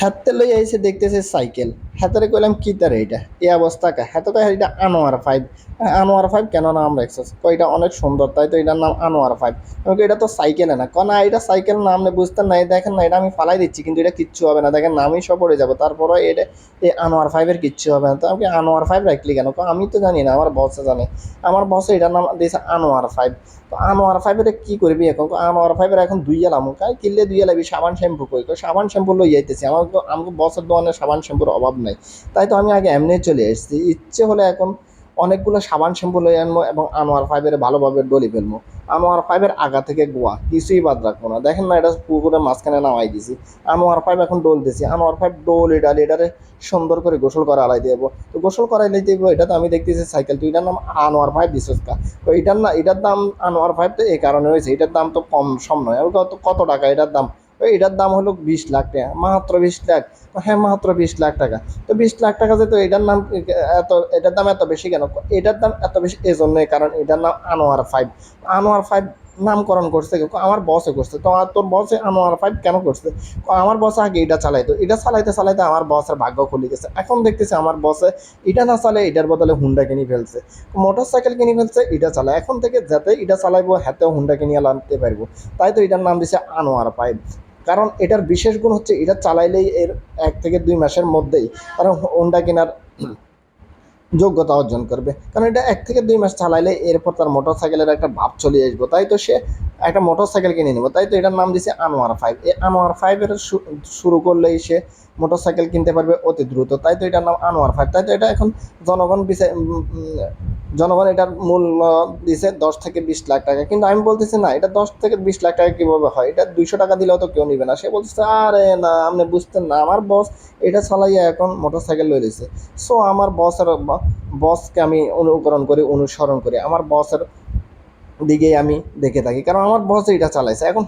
হাতে লই আইসে দেখতেছে সাইকেল। হাতারে কইলাম, কি তার এইটা এই অবস্থা কা? হাতে কয় এটা আনোয়ার ফাইভ আনোয়ার ফাইভ কেন নাম রাখছিস এটা অনেক সুন্দর তাই তো এটার নাম আনোয়ার ফাইভ। আমি কই, এটা তো সাইকেলে না। কয় না এটা সাইকেল না আপনি বুঝতেন না এই দেখেন না এটা আমি ফালাই দিচ্ছি কিন্তু এটা কিচ্ছু হবে না। দেখেন নামই সব পড়ে যাব। তারপরে এটা এই আনোয়ার ফাইভের কিচ্ছু হবে না। তো আমি আনোয়ার ফাইভ রাখলি কেন? আমি তো জানি না আমার বসে জানে। আমার বসে এটার নাম দিয়েছে আনোয়ার ফাইভ। তো আনোয়ার ফাইভের কি করবি এখন? আনোয়ার ফাইভের এখন দুই এলাম কাই কিনলে দুই এলাবি সাবান শ্যাম্পু কই? সাবান শ্যাম্পু লই যাইতেছি আমার আমাকে বসের দোকানে সাবান শ্যাম্পুর অভাব নাই। তাই তো আমি আগে এমনি চলে এসেছি ইচ্ছে হলে এখন অনেকগুলো সাবান শ্যাম্পু লই আনব এবং আনোয়ার ফাইভের ভালোভাবে ডলি ফেলব আনোয়ার ফাইভের আগা থেকে গোয়া, কিছুই বাদ রাখব না। দেখেন না, এটা পুকুরের মাঝখানে নামাই দিছি। আনোয়ার ফাইভ এখন ডলতেছি। আনোয়ার ফাইভ ডোল এটা এটারে সুন্দর করে গোসল করা আলাই দেবো। তো গোসল করাই দেবো, এটা তো আমি দেখতেছি সাইকেল, তো এটার নাম আনোয়ার ফাইভ দিছিস কা তো এটার না, এটার দাম আনোয়ার ফাইভ তো এই কারণে হয়েছে। এটার দাম তো কম সম নয়। কত টাকা এটার দাম? এটার দাম হলো বিশ লাখ টাকা, মাত্র বিশ লাখ। তো হ্যাঁ মাত্র বিশ লাখ টাকা। তো বিশ লাখ টাকা যেহেতু এটার নাম, এত, এটার দাম এত বেশি কেন? এটার দাম এত বেশি এই জন্যই কারণ এটার নাম আনোয়ার ফাইভ। আনোয়ার ফাইভ নামকরণ করছে, আমার বসে করছে। তো তোর বসে আনোয়ার ফাইভ কেন করছে? আমার বস আগে এটা চালাইতো। এটা চালাইতে চালাইতে আমার বসের ভাগ্য খুলে গেছে। এখন দেখতেছি আমার বসে এটা না চালে এটার বদলে হুন্ডা কিনে ফেলছে। মোটর সাইকেল কিনে ফেলছে, এটা চালায়। এখন থেকে যাতে এটা চালাইবো, হাতেও হুন্ডা কিনিয়ে আনতে পারব। তাই তো এটার নাম দিছে আনোয়ার ফাইভ। কারণ এটার বিশেষ গুণ হচ্ছে এটা চালাইলেই এর এক থেকে দুই মাসের মধ্যেই কারণ হোন্ডা কেনার যোগ্যতা অর্জন করবে। কারণ এটা এক থেকে দুই মাস চালাইলে এরপর তার মোটর সাইকেলের একটা ভাব চলে আসব। তাই তো সে একটা মোটর সাইকেল কিনে নিব। তাই তো এটার নাম দিছে আনোয়ার ফাইভ এই আনোয়ার ফাইভের শুরু করলেই সে মোটর সাইকেল কিনতে পারবে অতি দ্রুত। তাই তো এটার নাম আনোয়ার ফাইভ তাই তো এটা এখন জনগণ বিষয় জনগণ এটার মূল্য দিছে দশ থেকে বিশ লাখ টাকা। কিন্তু আমি বলতেছি না, এটা দশ থেকে বিশ লাখ টাকা কীভাবে হয়? এটা দুইশো টাকা দিলেও তো কেউ নিবে না। সে বলতেছে, আরে না, আপনি বুঝতেন না। আমার বস এটা চালাইয়া এখন মোটর সাইকেল লই দিছে সো আমার বসের বসকে আমি অনুকরণ করি, অনুসরণ করি। আমার বসের দিকেই আমি দেখে থাকি। কারণ আমার বস এটা চালাইছে। এখন